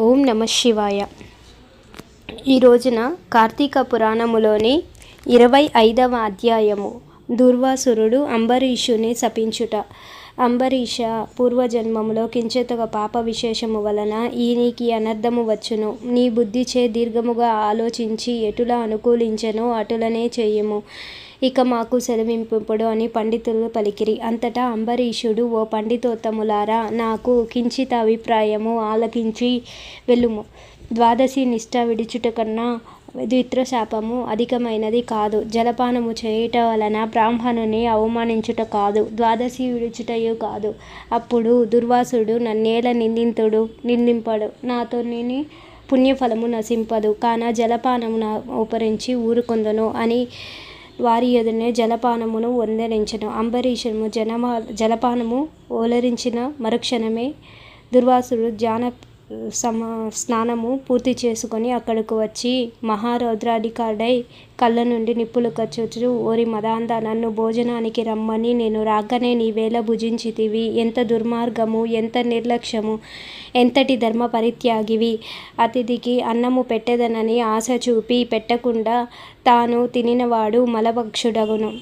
ఓం నమ శివాయ. ఈ రోజున కార్తీక పురాణములోని ఇరవై ఐదవ అధ్యాయము దుర్వాసురుడు అంబరీషుని శపించుట. అంబరీష పూర్వజన్మములో కించితగా పాప విశేషము వలన ఈ నీకి అనర్థము వచ్చును. నీ బుద్ధిచే దీర్ఘముగా ఆలోచించి ఎటులా అనుకూలించనో అటులనే చేయము. ఇక మాకు సెలవింపుడు అని పండితులు పలికిరి. అంతటా అంబరీషుడు ఓ పండితోత్తములారా నాకు కించిత అభిప్రాయము ఆలకించి వెళ్ళుము. ద్వాదశి నిష్ఠ విడుచుట కన్నా ద్విత్రశాపము అధికమైనది కాదు. జలపానము చేయుట వలన బ్రాహ్మణుని అవమానించుట కాదు. ద్వాదశి విడుచుటయు కాదు. అప్పుడు దుర్వాసుడు నన్నేల నిందింతుడు నిందింపడు. నాతో నేను పుణ్యఫలము నశింపదు. కాన జలపానము ఉపరించి ఊరుకొందును అని వారి ఎదునే జలపానమును వందరించెను. అంబరీషము జనమా జలపానము ఓలరించిన మరుక్షణమే దుర్వాసుడు ధ్యాన సమ స్నానము పూర్తి చేసుకొని అక్కడకు వచ్చి మహారౌద్రాధికారుడై కళ్ళ నుండి నిప్పులు కచ్చుచు ఓరి మదాంద నన్ను భోజనానికి రమ్మని నేను రాగానే నీవేళ భుజించితివి. ఎంత దుర్మార్గము ఎంత నిర్లక్ష్యము ఎంతటి ధర్మ పరిత్యాగివి అతిథికి అన్నము పెట్టెదనని ఆశ చూపి పెట్టకుండా తాను తినినవాడు మలభక్షుడగును.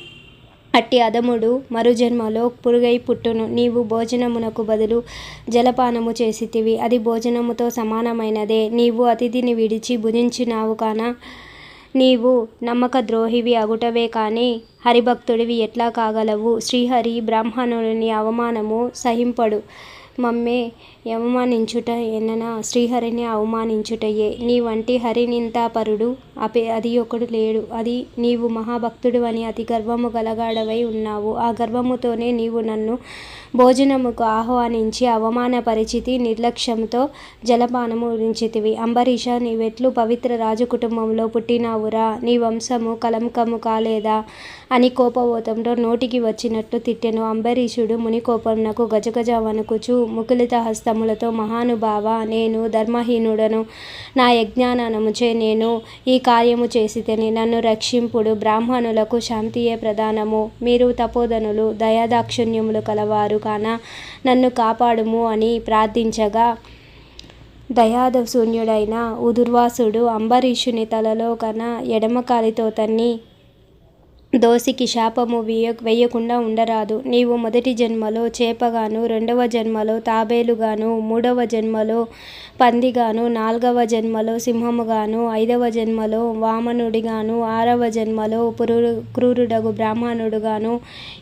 అట్టి అధముడు మరుజన్మలో పురుగై పుట్టును. నీవు భోజనమునకు బదులు జలపానము చేసితివి. అది భోజనముతో సమానమైనదే. నీవు అతిథిని విడిచి భుజించినావు కాన నీవు నమ్మక ద్రోహివి అగుటవే కానీ హరిభక్తుడివి ఎట్లా కాగలవు? శ్రీహరి బ్రాహ్మణుని అవమానము సహింపడు. మమ్మే అవమానించుట ఎన్ననా? శ్రీహరిని అవమానించుటయే. నీ వంటి హరినింతాపరుడు అపే అది ఒకడు లేడు. అది నీవు మహాభక్తుడు అని అతి గర్వము గలగాడవై ఉన్నావు. ఆ గర్వముతోనే నీవు నన్ను భోజనముకు ఆహ్వానించి అవమానపరిచితి నిర్లక్ష్యంతో జలపానము ఉంచితివి అంబరీష నీవెట్లు పవిత్ర రాజు కుటుంబంలో పుట్టినావురా. నీ వంశము కలంకము కాలేదా? అని కోపవోతంలో నోటికి వచ్చినట్టు తిట్టెను. అంబరీషుడు మునికోపంనకు గజగజ వణుకుచు ముకులిత హస్తములతో మహానుభావ నేను ధర్మహీనుడను. నా యజ్ఞానముచే నేను ఈ కార్యము చేసితేని. నన్ను రక్షింపుడు బ్రాహ్మణులకు శాంతియే ప్రధానము. మీరు తపోధనులు దయాదాక్షిణ్యములు కలవారు కాన నన్ను కాపాడుము అని ప్రార్థించగా దయాదశూన్యుడైన ఉదుర్వాసుడు అంబరీషుని తలలో కన ఎడమకాలితో తన్ని దోసికి శాపము వేయ వేయకుండా ఉండరాదు. నీవు మొదటి జన్మలో చేపగాను రెండవ జన్మలో తాబేలుగాను మూడవ జన్మలో పందిగాను నాల్గవ జన్మలో సింహముగాను ఐదవ జన్మలో వామనుడిగాను ఆరవ జన్మలో పురుడు క్రూరుడగు బ్రాహ్మణుడుగాను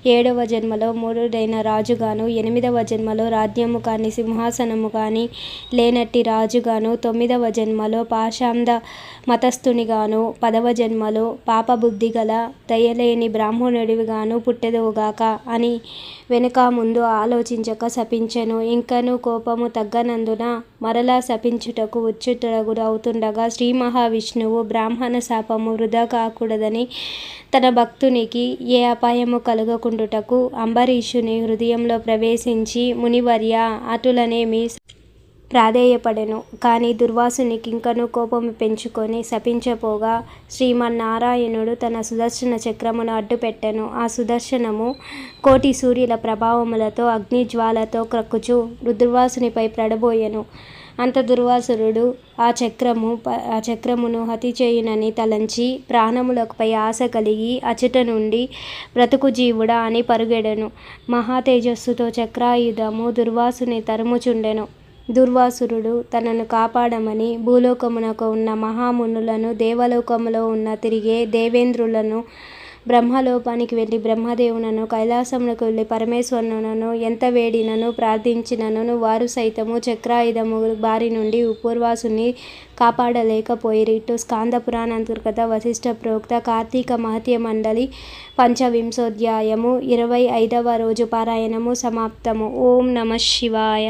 ఏడవ జన్మలో మూడుడైన రాజుగాను ఎనిమిదవ జన్మలో రాజ్యము కాని సింహాసనము కాని లేనట్టి రాజుగాను తొమ్మిదవ జన్మలో పాషాంద మతస్థునిగాను పదవ జన్మలో పాపబుద్ధి గల లేని బ్రాహ్మణుడివిగాను పుట్టెదవుగాక అని వెనుక ముందు ఆలోచించక శపించెను. ఇంకను కోపము తగ్గనందున మరలా శపించుటకు ఉచ్చుటగుడు అవుతుండగా శ్రీ మహావిష్ణువు బ్రాహ్మణ శాపము వృధా కాకూడదని తన భక్తునికి ఏ అపాయము కలుగకుండుటకు అంబరీషుని హృదయంలో ప్రవేశించి మునివర్య అటులనేమి ప్రాధేయపడెను. కానీ దుర్వాసునికి ఇంకనూ కోపము పెంచుకొని శపించపోగా శ్రీమన్నారాయణుడు తన సుదర్శన చక్రమును అడ్డుపెట్టెను. ఆ సుదర్శనము కోటి సూర్యుల ప్రభావములతో అగ్నిజ్వాలతో క్రక్కుచు దుర్వాసునిపై పడబోయెను. అంత దుర్వాసురుడు ఆ చక్రము ఆ చక్రమును హతి చేయునని తలంచి ప్రాణములపై ఆశ కలిగి అచట నుండి బ్రతుకు జీవుడా అని పరుగెడెను. మహా తేజస్సుతో చక్రాయుధము దుర్వాసుని తరుముచుండెను. దుర్వాసురుడు తనను కాపాడమని భూలోకమునకు ఉన్న మహామునులను దేవలోకములో ఉన్న తిరిగే దేవేంద్రులను బ్రహ్మలోపానికి వెళ్ళి బ్రహ్మదేవునను కైలాసమునకు వెళ్ళి పరమేశ్వరునను ఎంత వేడినను ప్రార్థించినను వారు సైతము చక్రాయుధము బారి నుండి ఉపూర్వాసుని కాపాడలేకపోయిరి. ఇటు స్కాంద పురాణ అంతర్గత వశిష్ఠ ప్రోక్త కార్తీక మహత్య మండలి పంచవింశోధ్యాయము ఇరవై ఐదవ రోజు పారాయణము సమాప్తము. ఓం నమ శివాయ.